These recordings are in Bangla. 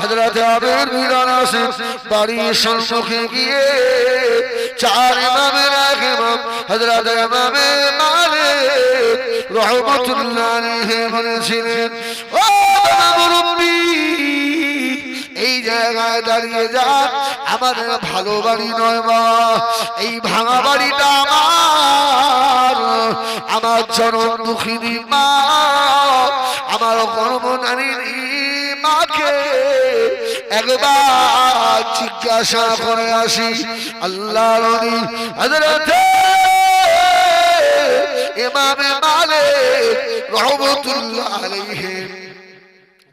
হজরত আবের মিরানাসে বাড়ির সম্মুখে গিয়ে চার ইমামের এক ইমাম হজরত ইমামে মালিক রহমতুল্লাহ বলেছিলেন, ও মুরব্বী, এই জায়গায় দাঁড়িয়ে যান আমাদের ভালো বাড়ি নয় মা, এই ভাঙা বাড়িটা আমার আমার জনম দুঃখিনী মা, আমার কর্ম নারীর মাকে একবার জিজ্ঞাসা করে আসি আল্লাহ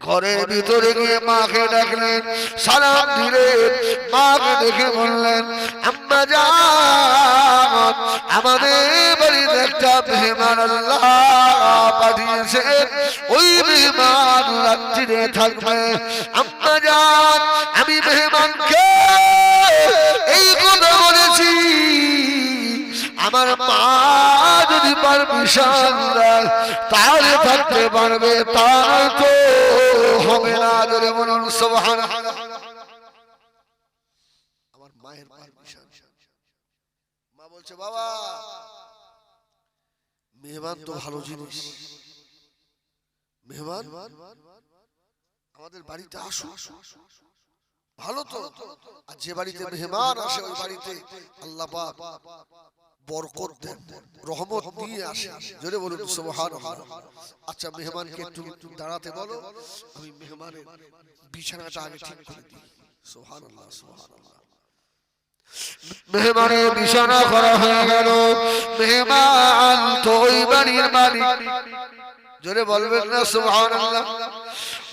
ঘরের ভিতরে গিয়ে মাকে ডাকলেন, সালাম দিলেন, মাকে দেখে বললেন আম্মা যান, আমাদের বাড়িতে একটা মেহমান আল্লাহ পাঠিয়েছে, ওই মেহমান রাত্রিরে থাকবে। আম্মা যান আমি মেহমানকে এই কথা বলেছি। আমার মা যদি পারমিশন তাহলে থাকতে পারবে তার তো হবে না যদি বলুন সোহান আমার মায়ের পারমিশন। মা বলছে, বাবা, মেহমান তো ভালো জিনিস। মেহমান, আমাদের বাড়িতে আসো ভালো তো, আর যে বাড়িতে মেহমান আসে, ওই বাড়িতে আল্লাহ বরকত দেন, রহমত নিয়ে আসে। জোরে বলুন, সুবহানাল্লাহ। আচ্ছা মেহমানকে একটু দাঁড়াতে বলো। আমি মেহমানের বিছানাটা আগে ঠিক করে দিই। সুবহানাল্লাহ সুবহানাল্লাহ। মেহমানের বিছানা করা হয়ে গেল। মেহমান তো ওই বাড়ির মালিক। জোরে বলবেন না, সুবহানাল্লাহ।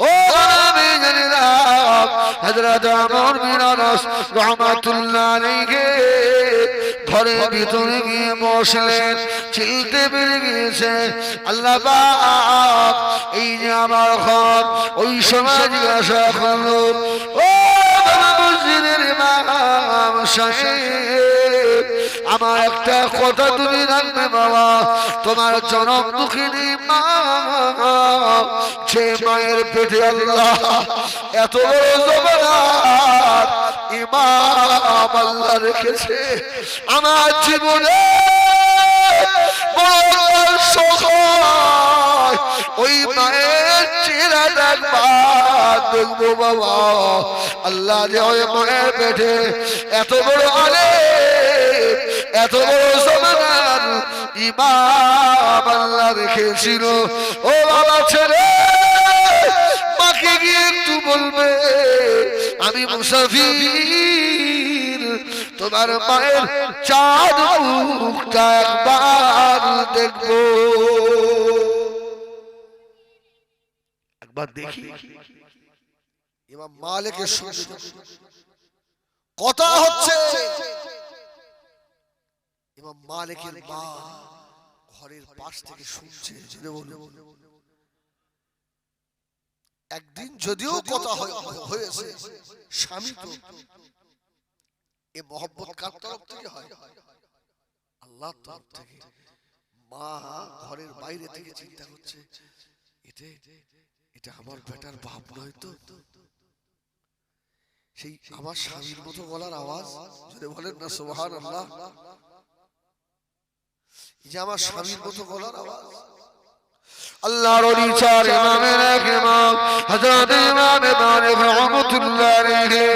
ও আমি জানি না হযরত আমর বিন আনাস রাহমাতুল্লাহ আলাইহি, ঘরের ভিতরে গিয়ে বসলেন, চিলতে পেরে গিয়েছে। আল্লাহ পাক, এই যে আমার ঘর, ওই সময় জিজ্ঞাসা করল, ও বাবা মসজিদের ইমাম সাহেব। আমার একটা কথা তুমি রাখবে বাবা তোমার জনম দুঃখিনী মা। সে মায়ের পেটে আল্লাহ এত রেখেছে। আমার জীবনে ওই মায়ের চেহারা একবার দেখব বাবা। আল্লাহ যে ওই মায়ের পেটে এত বড় আলে এত বড় সমাধান ইমাম আল্লাহ রেখেছিল। ও বাবা ছেলে মাকে গিয়ে একটু বলবে আমি মুসাফির তোমার মায়ের চাঁদ মুখটা একবার দেখব। একবার দেখি। ইমাম মালিকের সঙ্গে কথা হচ্ছে। ইমাম মালিকের মা ঘরের পাশ থেকে শুনছে জেনে বলে একদিন যদিও কথা হয়েছে স্বামী তো এ মহব্বত কার তরফ থেকে হয়? আল্লাহ তরফ থেকে। মা ঘরের বাইরে থেকে চিন্তা করছে এটা এটা আমার বেটার বাপ নয় তো? সেই আমার স্বামীর মতো বলার আওয়াজ যদি বলেন না সোহান আল্লাহ যে আমার স্বামীর মতো বলার আওয়াজ। আল্লাহর ওলি চার ইমামের এক ইমাম হযরত ইমাম মালিক রাহমাতুল্লাহ আলাইহি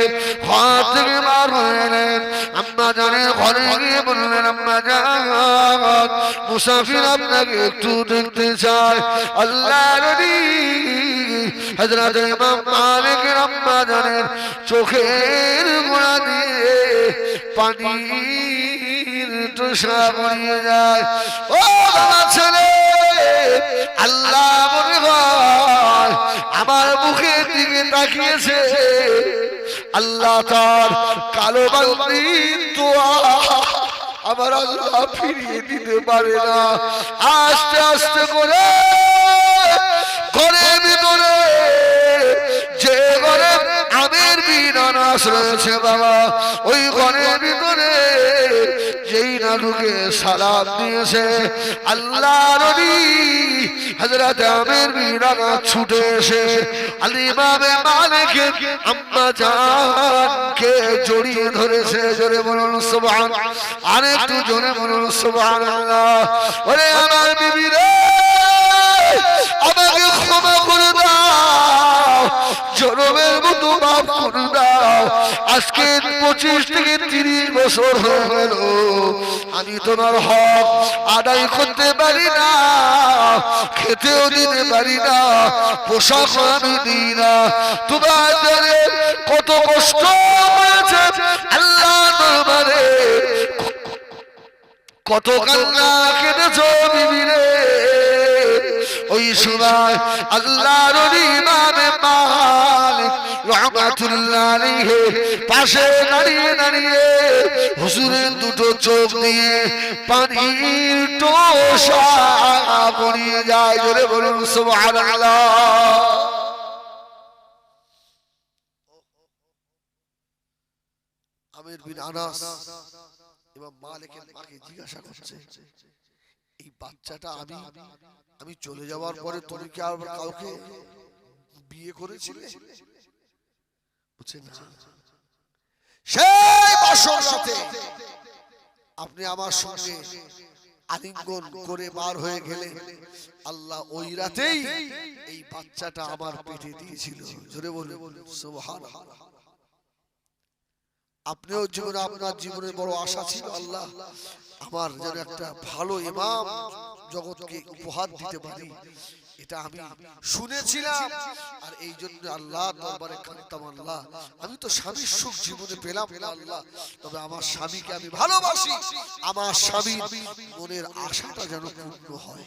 হাত থেকে হলেন আম্মা জানে ঘরে গিয়ে বললেন আম্মা জান মুসাফির আপনাকে একটু দেখতে চায় আল্লাহর ওলি হযরত ইমাম মালিক আম্মা জানেন চোখের গোড়া দিয়ে পানির আমার মুখের দিকে তাকিয়েছে। আল্লাহ তার কালো বান্দি দোয়া আমার আল্লাহ ফিরিয়ে দিতে পারে না। আস্তে আস্তে করে যে ঘরে আমের বিনানাস রয়েছে বাবা, ওই ঘরের ভিতরে সালাম দিয়েছে। আল্লাহ নবী আমির ছুটে এসে আলী আম্মা জানকে জড়িয়ে ধরেছে। জোরে বলুন, সুবহান আর জোরে বলুন, সুবহানাল্লাহ। ওরে আমার বিবি রে, আমাকে ক্ষমা করে দাও। জনমের মতো মাফ করে দাও। আজকে পঁচিশ থেকে তিরিশ বছর হয়ে গেল। আমি তোমার হক আদায় করতে পারি না, খেতেও দিতে পারি না, পোশাক আমি দিই না। তোমার কত কষ্ট হয়েছে, আল্লাহ দরবারে কত কান্না কেঁদেছ বিবি রে ওই সময় আল্লাহর ইমামে রহমাতুল্লাহ আলাইহি। পাশে দাঁড়িয়ে দাঁড়িয়ে হুজুরের দুটো চোখ দিয়ে টোসা পড়িয়ে যায়। জোরে বলুন, সুবহানাল্লাহ। আমির বিন আনাস এবং মালিকের মাকে জিজ্ঞাসা করছে, এই বাচ্চাটা আমি আমি চলে যাওয়ার পরে তুমি কি আর কাউকে বিয়ে করেছিলে? বুঝছেন সেই বাসর রাতে আপনি আমার সঙ্গে আলিঙ্গন করে বার হয়ে গেলে আল্লাহ ওই রাতেই এই বাচ্চাটা আমার পেটে দিয়েছিল। জোরে বলে সুবহানাল্লাহ। আপনিও জীবনে আপনার জীবনের বড় আশা ছিল আল্লাহ আমার যেন একটা ভালো ইমাম জগৎকে উপহার দিতে পারি। এটা আমি শুনেছিলাম। আর এই জন্য আল্লাহ দরবারে কাঁদতাম আল্লাহ। আমি তো স্বামীর সুখ জীবনে পেলাম আল্লাহ। তবে আমার স্বামীকে আমি ভালোবাসি। আমার স্বামী মনের আশাটা যেন পূর্ণ হয়।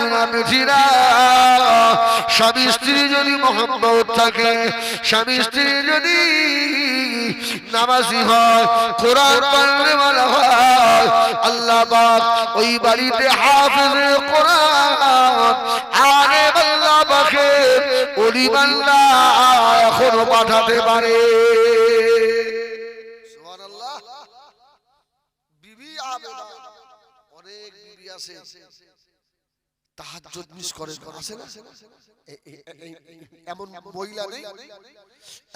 বোনেরা বেঠিরা স্বামী স্ত্রী যদি মোহাম্মত থাকে, স্বামী স্ত্রী যদি নামাজি হয়, কোরআন পড়লে বলা হয়। আল্লাহ ওই বাড়িতে হাফেজে কোরআন, আগে আল্লাহ পাকে ওলি বান্দা এখনও পাঠাতে পারে সুবহানাল্লাহ বিবি আবেদা অনেক বিবি আছে তাহাজ্জুদ করে, আছে না? এমন মহিলা নেই?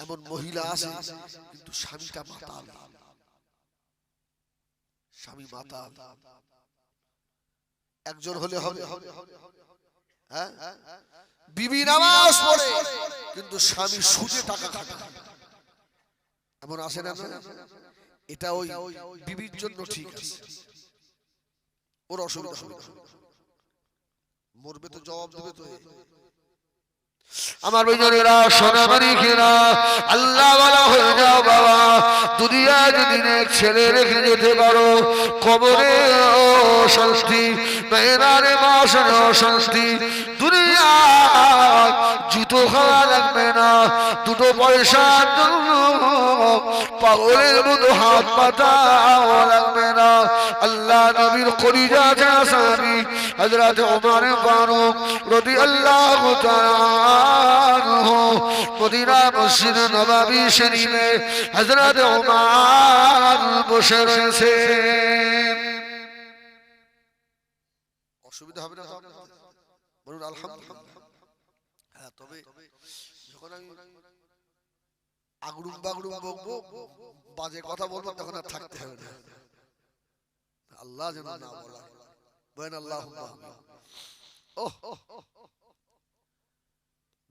এমন মহিলা আছে, কিন্তু স্বামীটা স্বামী একজন হলে হবে। হ্যাঁ? বিবি নামাজ পড়ে, কিন্তু স্বামী সুদে টাকা খাটায়। এমন আসে না? এটা ওই বিবির জন্য ঠিক আছে। ওর অসুবিধা। মরবে তো জবাব দেবে তো। আমার বৈজনেরা সোনামারি খেরা আল্লাহ হয়ে যাও বাবা দুনিয়া যদি ছেলে রেখে যেতে পারো। কবরে ও শান্তি মেয়েরারে বাসন শান্তি দুনিয়া জুতো খাওয়া লাগবে না, দুটো পয়সার জন্য পাগলের মতো হাত পাতাও লাগবে না। আল্লাহ নবীর কলিজা জাসানি হযরত ওমর ফারুক রাদিয়াল্লাহু তাআলা মদিনা মসজিদ নববী শরীফে হযরত ওমর বসে রয়েছেন অসুবিধা হবে না বলুন হ্যাঁ তবে যখন আমি বকবো, বাজে কথা বলব, তখন আর থাকতে হবে না। আল্লাহ যেন না বলা। আল্লাহ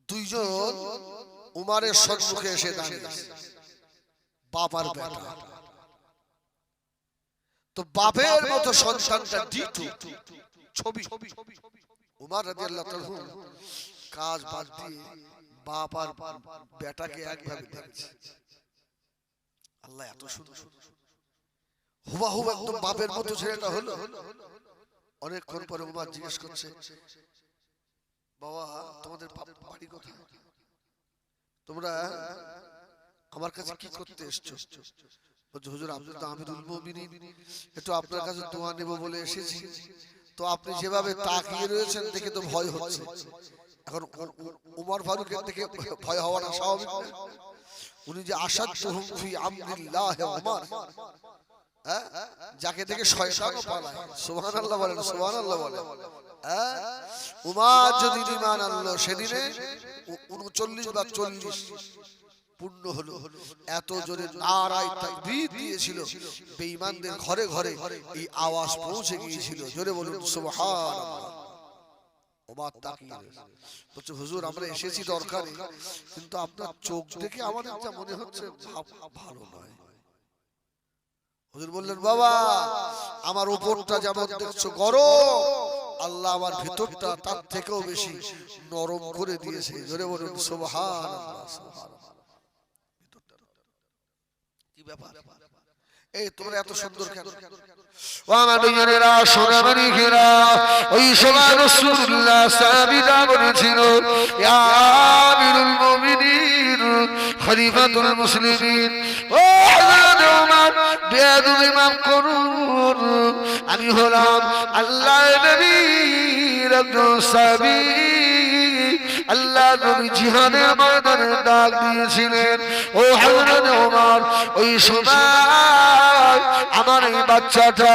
দুইজন উমারের সম্মুখে এসে দাঁড়িয়ে বাবার বেটা। তো বাপের মতো সন্তানটা দিতু ছবি। উমার রাদিয়াল্লাহু তাআলা কাজ বাদ দিয়ে বাপ আর বেটাকে একভাবে দেখছে। আল্লাহ এত সুন্দর। হুবা হুবা একদম বাপের মতো ছেলেটা হলো। অনেকক্ষণ পরে উমার জিজ্ঞেস করছে বাবা তোমাদের বাড়ি কোথায়? তোমরা আমার কাছে কি করতে এসছো? হুজুর তো আমিরুল মুমিনিন একটু আপনার কাছে দোয়া নেব বলে এসেছি। তো আপনি যেভাবে তাকিয়ে রয়েছেন দেখে তো ভয় হচ্ছে। এখন উমর ফারুকের থেকে ভয় হওয়াটা স্বাভাবিক? উনি যে আসাদ ফি আমরিল্লাহ উমর। হ্যাঁ? যাকে দেখে শয়তানও পালায়। সুবহানাল্লাহ বলেন সুবহানাল্লাহ বলেন। হ্যাঁ? উমার যদি ইমান আনলো সেদিনে উ- উনচল্লিশ বা চল্লিশ। পূর্ণ হলো। এত জোরে নারায় তাকবীর দিয়েছিল। বেঈমানদের ঘরে ঘরে এই আওয়াজ পৌঁছে গিয়েছিল। জোরে বলুন সুবহানাল্লাহ। ওমর তাকিয়ে বলছে হুজুর আমরা এসেছি দরকারে। কিন্তু আপনার চোখ দেখে আমাদের যা মনে হচ্ছে ভালো নয়। হুজুর বললেন বাবা আমার উপরটা যেমন দেখছ গরম আল্লাহ আমার ভিতরটা তার থেকেও বেশি নরম করে দিয়েছে। জোরে বলুন সুবহানাল্লাহ সুবহানাল্লাহ। ব্যাপার। এই তোমরা এত সুন্দর কেন? ও আমার দুজনেরা সোনামানি ঘেরা ওই সময় সাহাবিরা বলেছিল ইয়া আমিরুল মুমিনিন খলিফাতুল মুসলিমিন ও হযরত ওমর বেয়াদবি মাফ করুন। আমি হলাম আল্লাহ নবীর একজন সাহাবী আল্লাহ নবী জিহাদের ময়দানে ডাক দিয়েছিলেন, ও হযরত ওমর, ওই সময় আমার এই বাচ্চাটা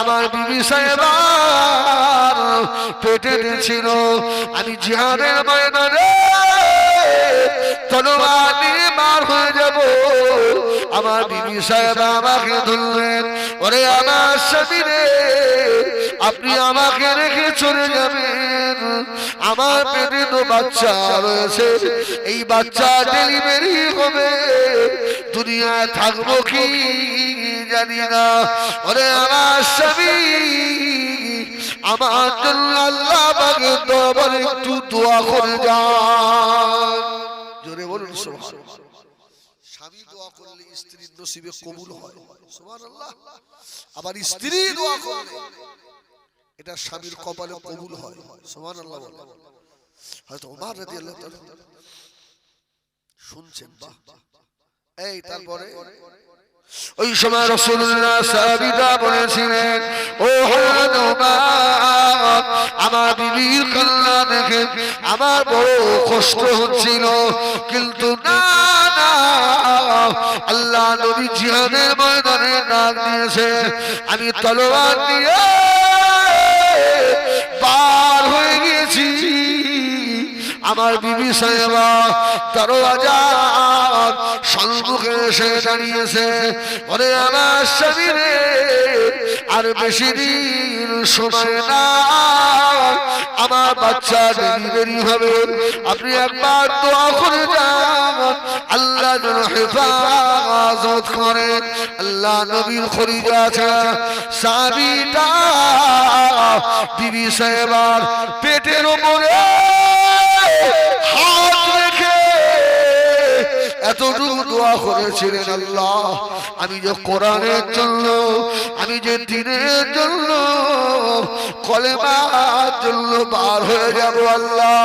আমার বিবি সাহেবার পেটে ছিল আমি জিহাদের ময়দানে তলোয়ার নিয়ে মার হয়ে যাব। আমার বিবি সাহেব আমাকে ধরলেন। ওরে আমার স্বামী রে আপনি আমাকে রেখে চলে যাবেন। আমার পেটে তো বাচ্চা রয়েছে। এই বাচ্চা ডেলিভারি হবে। দুনিয়ায় থাকব কি জানি না। ওরে আমার স্বামী, আমার জন্য আল্লাহ পাকে দরবারে একটু দোয়া করে যান। জোরে বলুন সুবহানাল্লাহ। স্বামী দোয়া করলে স্ত্রীর নসিবে কবুল হয়। সুবহানাল্লাহ। আবার স্ত্রী দোয়া করলে এটা স্বামীর কপালে কবুল হয়। সুবহানাল্লাহ হয়তো ওমর রাদিয়াল্লাহু তাআলা শুনছেন বাহ এই তারপরে? ওই সময় রসুল্লাহ সাহাবিরা বলেছিলেন ও আমার বিবির কান্না দেখে আমার বড় কষ্ট হচ্ছিল। কিন্তু না আল্লাহ নবী জিহানের ময়দানে ডাক দিয়েছে। আমি তলোয়ার দিয়ে পার হয়ে গিয়েছি। আমার বিবি সাহেবা আজাদ সম্মুখে এসে দাঁড়িয়েছে ওরে আমার স্বামী রে, আর বেশি দিন সময় না। আমার বাচ্চা ডেলিভারি হবে। আপনি একবার দোয়া করে আল্লাহ হেফাজত করে আল্লাহ নবীর খরিজা আছে সাবিটা বিবি সাহেবার পেটের ওপরে হাত রেখে এতটুকু দোয়া করেছিলেন আল্লাহ। আমি যে কোরআনের জন্য, আমি যে দিনের জন্য কলেমার জন্য বার হয়ে যাব আল্লাহ।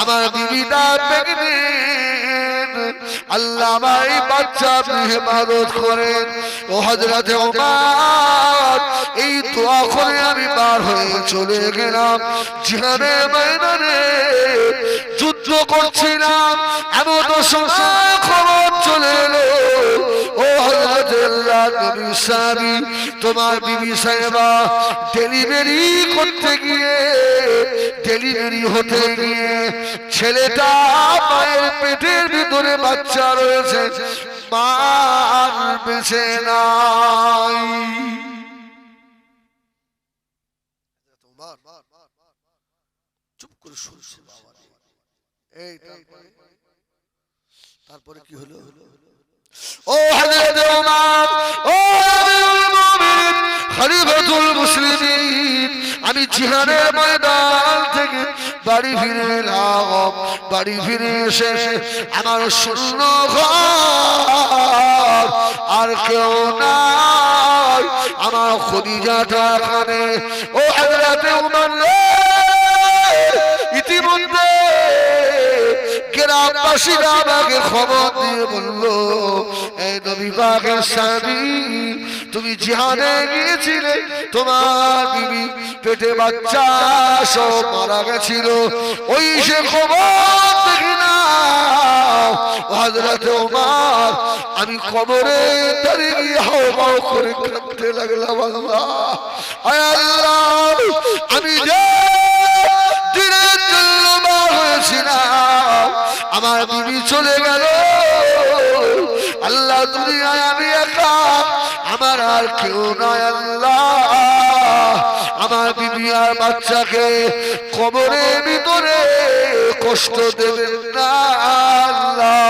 আমার বিবিটা প্রেগনেন্ট আল্লাহ এই বাচ্চা হেফাজত করেন। ও হজরতে ওমার, এই দোয়া করে আমি বার হয়ে চলে গেলাম। জিহাদের ময়দানে যুদ্ধ করছিলাম, এমন সময় খবর তোমার বিবি সাহেবা ডেলিভারি করতে গিয়ে ডেলিভারি হতে গিয়ে ছেলেটা মায়ের পেটের ভিতরে বাচ্চা রয়েছে মার বেঁচে নাই চুপ করে শুনছে বাবা। এই তারপরে কি হলো? ও আমি জিহাদের ময়দান থেকে বাড়ি ফিরে এলাম। বাড়ি ফিরে এসে আমার শূন্য ঘর আর কেউ নাই। আমার খদিজাটা এখানে ও হযরতে ওমর রে, ইতিমধ্যে গ্রামবাসীরা পাকে খবর দিয়ে বলল এই নবী পাকের স্বামী, তুমি জিহাদে গিয়েছিলে, তোমার বিবি পেটে বাচ্চা সব মারা গেছিল। ওই সে খবর দেখি না আমি কবরে দাঁড়িয়ে করে কাঁদতে লাগলাম আল্লাহ। আমি যে দিনের জন্য হয়েছিলাম আমার বিবি চলে গেল। আল্লাহ দুনিয়ায় আমি একা। আমার আর কেউ নয় আল্লাহ। আমার বিবি আর বাচ্চাকে কবরের ভিতরে কষ্ট দেবেন না আল্লাহ।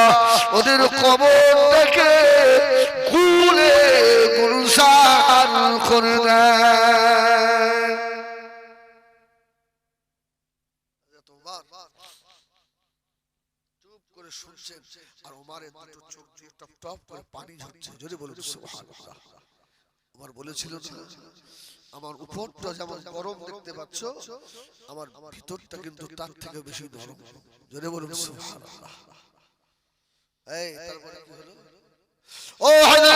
ওদের কবরটাকে গুলে গুলশান করে দেয় চুপ করে শুনছেন আর ওমারের দুটো চোখ দিয়ে টপ টপ করে পানি ঝরছে। যদি বলুন, সুবহানাল্লাহ। ওমর বলেছিল না, আমার উপরটা যেমন গরম দেখতে পাচ্ছ, আমার ভিতরটা কিন্তু তার থেকে বেশি নরম যদি বলুন, সুবহানাল্লাহ। এই, তারপরে কি ও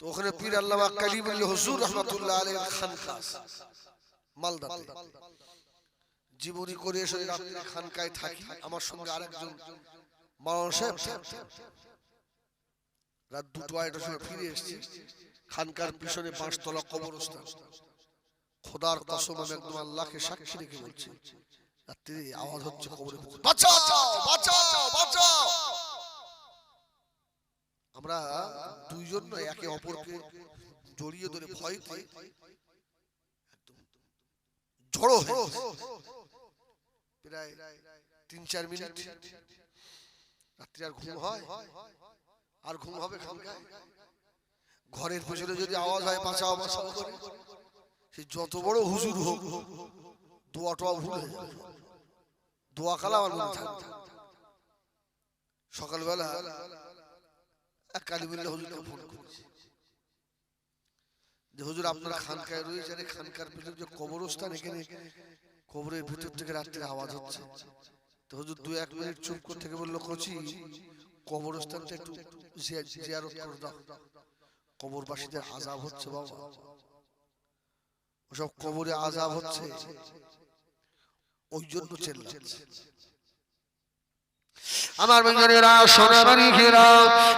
তো ওখানে পীর আল্লামা কালিমুল্লাহ হুজুর রহমাতুল্লাহ জীবনী করে এসে রাত্রে খানকায় থাকি, আমার সঙ্গে আরেকজন রাত দুটো আড়াইটার সময় ফিরে এসেছি, খানকার পিছনে পাঁচতলা কবরস্থান। খোদার কসম আমি একদম আল্লাহকে সাক্ষী রেখে বলছি রাত্রে আওয়াজ হচ্ছে কবরে বাঁচাও বাঁচাও বাঁচাও! আমরা দুইজন একে অপরকে জড়িয়ে ধরে ভয়তে একদম ঝড়ো প্রায় তিন চার মিনিট রাত্রে আর ঘুম হয়, আর ঘুম হবে ঘরের পেছনে যদি আওয়াজ হয়, বাঁচাও করে। সে যত বড় হুজুর হোক, দোয়া টোয়া ভুল দোয়া কালা আমার মনে সকালবেলা কালিমুল্লাহ যে হুজুর আপনার খানকায় রয়েছে আরে এখানে কবরের ভিতর তো হুজুর দু এক মিনিট চুপ করে থেকে বলল, কচি, কবরস্থানটা একটু জিয়া- জিয়ারত করে কবরবাসীদের আজাব হচ্ছে বাবা। ওসব কবরে আজাব হচ্ছে। ওই জন্য চেল্লাচ্ছে। আমার বন্ধুরা সোনামানি ঘেরা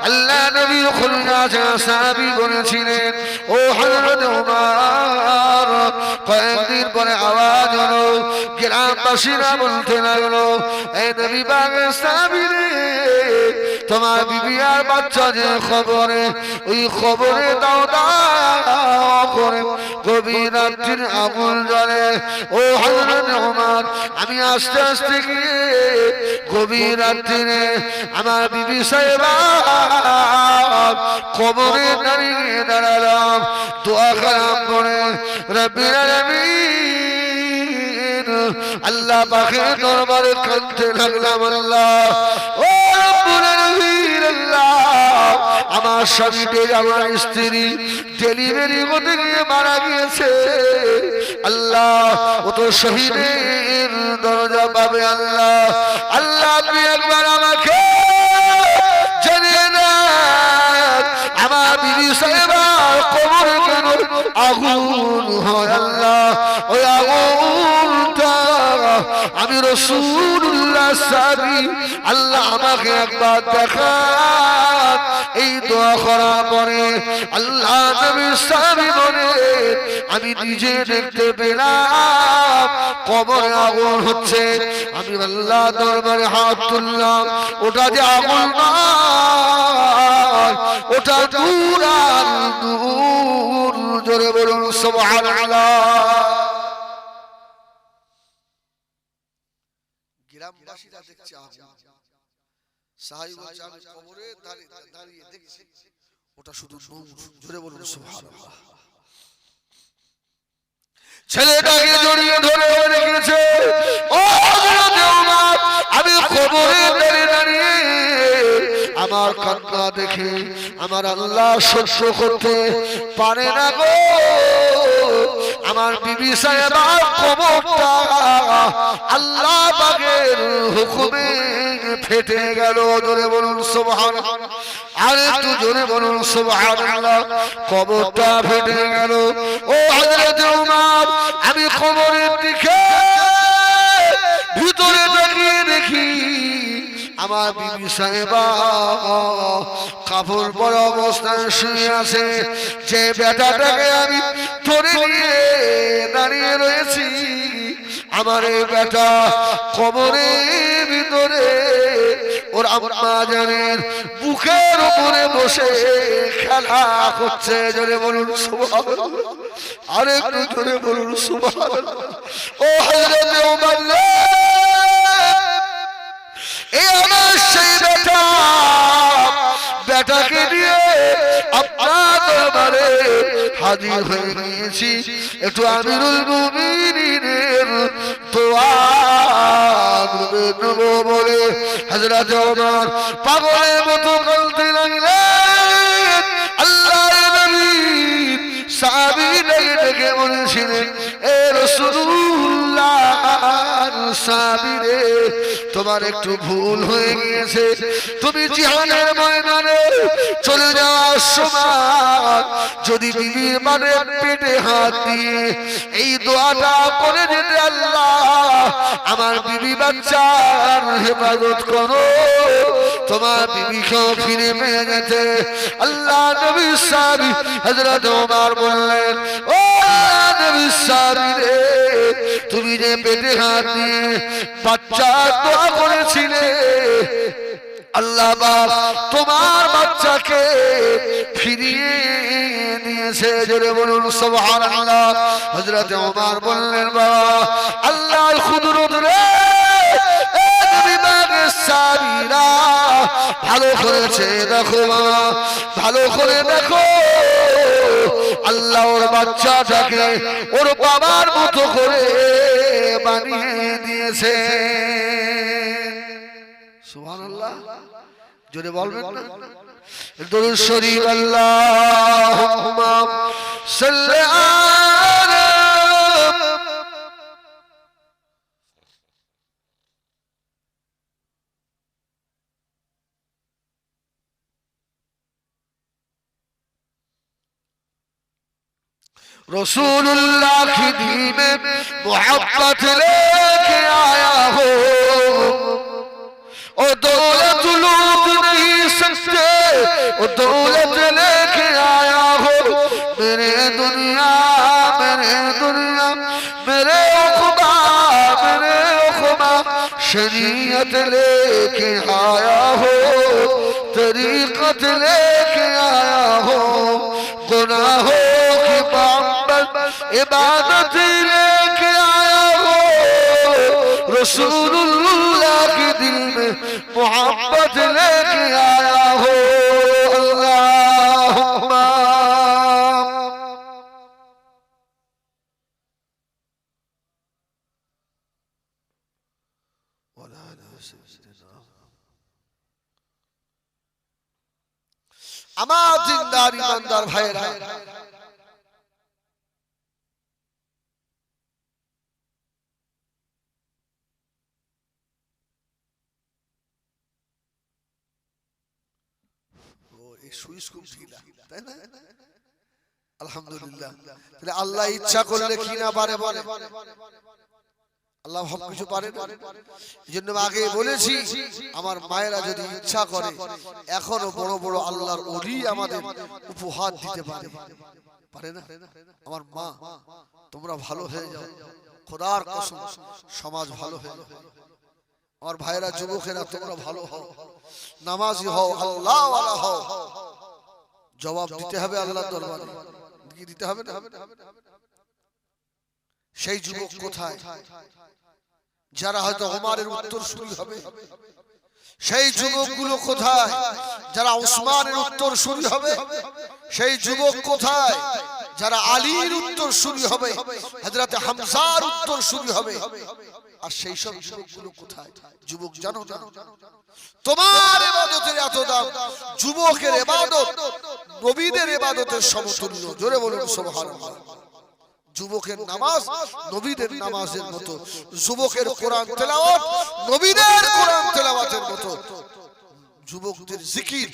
আল্লাহ নবী খুলনা সাহাবী বলেছিলেন, ও হযরত ওমর কয়েকদিন পরে আওয়াজ হলো, গ্রামবাসীরা বলতে লাগল এই নবী বাগে সাহাবী রে তোমার বিবি আর বাচ্চা যে খবরে, ওই খবরে দাও দাও করে গভীর রাত্রির আগুন জ্বলে ও হযরত ওমর, আমি আস্তে আস্তে গিয়ে গভীর রাত্রিরে আমার বিবি সাহেবা কবরে দাঁড়িয়ে দাঁড়ালাম, দোয়া খারাপ করে আলামিন, আল্লাহ পাখে দরবারে কাঁদতে লাগলাম আল্লাহ। ও আমার স্বামীকে আমার স্ত্রী ডেলিভারি হতে গিয়ে মারা গিয়েছে। আল্লাহ, ও তো শহীদের দরজা পাবে আল্লাহ। আল্লাহ, আপনি একবার আমাকে আগুন হয় আল্লাহ? ওই আগুনটা আমি রসুল্লাহ সাবি, আল্লাহ আমাকে একবার দেখা। এই দোয়া করার পরে আল্লাহ নবী সাবি বলে, আমি নিজে দেখতে পেলাম, কবর আগুন হচ্ছে। আমি আল্লাহ দরবারে হাত তুললাম, ওটা যে আগুন ওটা দূর আর দূর জোরে বলুন, সুবহানাল্লাহ। দেখছে আমি কবরে দাঁড়িয়ে ছেলেটাকে জড়িয়ে ধরে আমি দাঁড়িয়ে আমার কান্না দেখে, আমার আল্লাহ সহ্য করতে পারে না গো। আমার বিবি সাহেবা আল্লাহ পাকের হুকুমে ফেটে গেল, জোরে বলুন সুবহান। আর একটু জোরে বলুন সুবহানাল্লাহ কবরটা ফেটে গেল। ও হযরত উমর, আমি কবরের দিকে ভিতরে তাকিয়ে দেখি। আমার বিবি সাহেবা কাপড় পরা অবস্থায় শুয়ে আছে। যে বেটাটাকে আমি ধরে নিয়ে দাঁড়িয়ে রয়েছি আমার এই বেটা কবরের ভিতরে ওর আম্মা জানেন বুকের উপরে বসে খেলা করছে। জোরে বলুন আর একটু জোরে বলুন সুবহানাল্লাহ। ও রে, এই আমার সেই বেটা। বেটাকে দিয়ে আপনার হাজির হয়ে গিয়েছি একটু আমিরুল মুমিনিনের দোয়া নেব বলে হযরত ওমর পাগলের মতো বলতে লাগলেন। আল্লাহ নবী সাহাবী ডেকে ডেকে বলেছিলেন সাহাবী রে তোমার একটু ভুল হয়ে গিয়েছে। তুমি জিহানের ময়দানে চলে যাওয়ার সময় যদি বিবির মানে পেটে হাত দিয়ে এই দোয়াটা করে যেতে আল্লাহ, আমার বিবি বাচ্চার হেফাজত করো। তোমার বিবিকেও ফিরে পেয়ে গেছে। আল্লাহ নবী সাহাবী হযরত ওমর বললেন, ও তুমি যে পেটে হাত বাচ্চা দোয়া করেছিলে, আল্লাহ তোমার বাচ্চাকে ফিরিয়ে নিয়েছে। বলুন বললেন ভালো করেছে, দেখো ভালো করে দেখো। আল্লাহ ওর বাচ্চাটাকে ওর বাবার মতো করে বানিয়ে দিয়েছে। জোরে বলবেন না? দরুদ শরীফ আল্লাহ সাল্লি আলা रसूलुल्लाह की दिल में मोहब्बत लेके आया हो ओ दौलत लूट नहीं सकते ओ दौलत लेके आया हो मेरे दुनिया मेरे दुनिया मेरे खुदा मेरे खुदा शरीयत लेके आया हो तरीकत लेके সাথে রেখে আয়া হো রসুল্লাহ কে দিল মে মোহাম্মদ রেখে আয়া হো আমার জিন্দার ইমানদার ভাইরা সুইচ খুব ঢিলা তাই না? আলহামদুলিল্লাহ। তাহলে আল্লাহ ইচ্ছা করলে কি না পারে বলে আল্লাহ সব কিছু পারে এই জন্য আগে বলেছি আমার মায়েরা যদি ইচ্ছা করে এখনও বড় বড় আল্লাহর অলি আমাদের উপহার দিতে পারে। পারে না? আমার মা তোমরা ভালো হয়ে যাও। খোদার কসম সমাজ ভালো হয়ে যাও আমার ভাইরা যুবকেরা তোমরা ভালো হও নামাজি হও আল্লাহ হও জবাব দিতে হবে আল্লাহ দরবারে কি দিতে হবে না সেই যুবক কোথায়? যারা হয়তো ওমারের উত্তর শুরু হবে। সেই যুবকগুলো কোথায়? যারা উসমানের উত্তর শুরু হবে। সেই যুবক কোথায়? যারা আলীর উত্তর শুরু হবে। হযরত হামজার উত্তর শুরু হবে। আর সেই সব যুবকগুলো কোথায়? যুবক জানো না? তোমার ইবাদতের এত দাম যুবকের ইবাদত নবীদের ইবাদতের সমতুল্য। জোরে বলুন সুবহানাল্লাহ। যুবকের নামাজ নবীদের নামাজের মতো। যুবকের কোরআন তেলাওয়াত নবীদের কোরআন তেলাওয়াতের মতো। যুবকদের জিকির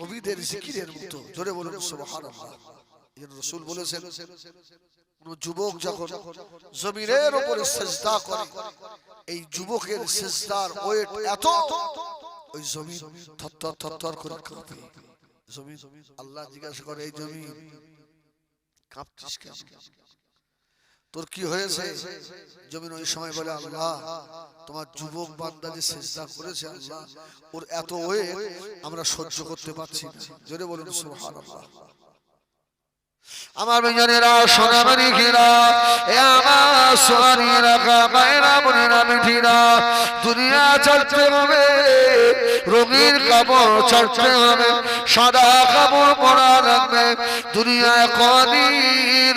নবীদের জিকিরের মতো। জোরে বলুন সুবহানাল্লাহ। এর রাসূল বলেছেন যুবক যখন জমিনের উপরে সেজদা করে এই যুবকের সেজদার ওয়েট এত ওই জমিন থরথর থরথর করে কাঁপে। জমিন আল্লাহ জিজ্ঞাসা করে এই জমিন কাঁপছিস কেন? তোর কি হয়েছে? জমিন ওই সময় বলে আল্লাহ তোমার যুবক বান্দা যে চেষ্টা করেছে আল্লাহ। ওর এত ওয়ে আমরা সহ্য করতে পারছি না। জোরে বলুন সুবহানাল্লাহ। আমার বিজনেরা সোনামানি ঘিরা, এ আমার সোনারি রাখা মায়েরা, বোনেরা মিঠিরা দুনিয়া চলতে হবে, রঙিন কাপড় চড়তে হবে, সাদা কাপড় পরা লাগবে দুনিয়ায় কদিন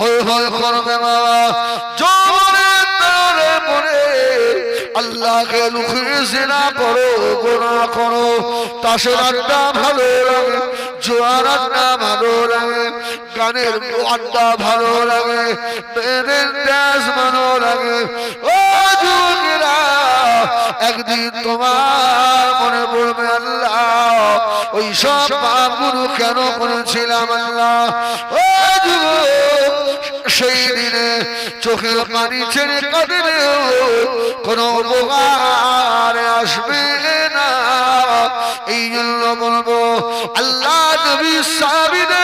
হয়ে হয়ে করবে বাবা। তরে পড়ে আল্লাহকে লুকিয়ে জেনা করো, গোনা করো তাসের আড্ডা ভালো লাগে, জোয়ার আড্ডা ভালো লাগে গানের আড্ডা ভালো লাগে বেদের ড্যাস ভালো লাগে। ও যুবকেরা একদিন তোমার মনে পড়বে আল্লাহ, ওই সব পাপগুলো কেন করেছিলাম আল্লাহ? ও যুবক সেই দিনে চোখের পানি ছেড়ে কাঁদবে কোন উপকার আসবে না। এই জন্য বলব, আল্লাহ নবী মতো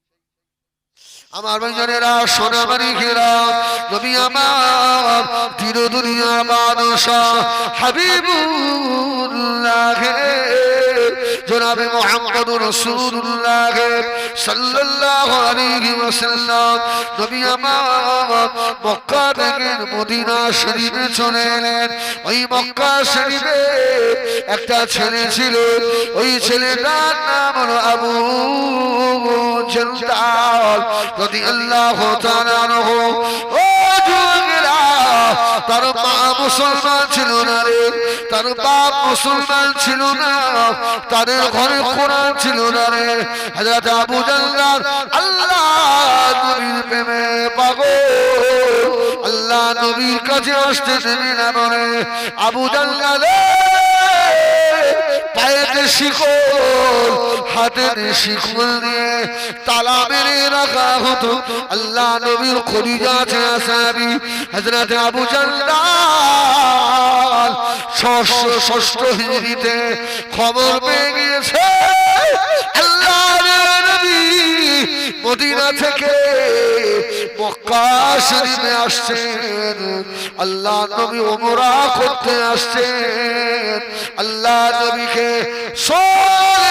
আমার ভাইজানেরা সোনামারি ঘেরা। নবী আমার তীর দুনিয়া মানুষ হাবিবুল্লাহ জনাবে মোহাম্মদ রাসূলুল্লাহ সাল্লাল্লাহু আলাইহি ওয়াসাল্লাম। নবী মক্কা থেকে মদিনা শরীফে চলে এলেন। ওই মক্কা শরীফে একটা ছেলে ছিল। ওই ছেলেটার নাম হলো আবু জলদাল রাদিয়াল্লাহু তাআলা আনহু। মুসলমান ছিল না রে। তার বাপ মুসলমান ছিল না। তাদের ঘরে কোরআন ছিল না রে। হযরত আবু জাল্লাল, আল্লাহ নবীর প্রেমে পাগল। আল্লাহ নবীর কাছে আসতে দেবে না বলে। আবু জাল্লাল পায়েতে দিয়ে তালা মেরে রাখা হতো। আল্লাহ নবীর খরিজা আছে আসাবি আবু জাল্লাল ষষ্ঠ ষষ্ঠ খবর পেয়ে গিয়েছে। আল্লাহ নবী মদিনা থেকে মক্কা শরীফে আসছেন। আল্লাহ নবী ওমরা করতে আসছেন। আল্লাহ নবীকে সোলে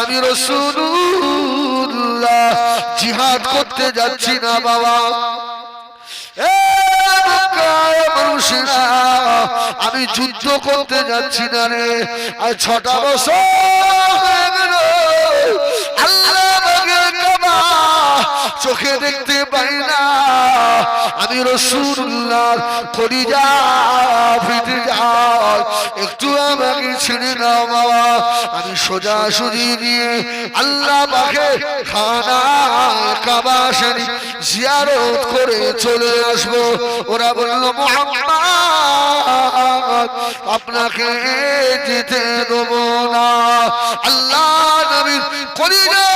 আমি রসুল্লাহ জিহাদ করতে যাচ্ছি না বাবা। আমি যুদ্ধ করতে যাচ্ছি না রে। আর ছটা বছর আল্লাহ চোখে দেখতে পাই না। আমি রসুল্লাহ করি যা যাও একটু আমাকে ছেড়ে দাও বাবা। আমি সোজা সুজি দিয়ে আল্লাহ পাখে খানা কাবা শরীফ জিয়ারত করে চলে আসব। ওরা বলল, মোহাম্মদ, আপনাকে যেতে দেবো না। আল্লাহ নবীর কলিজা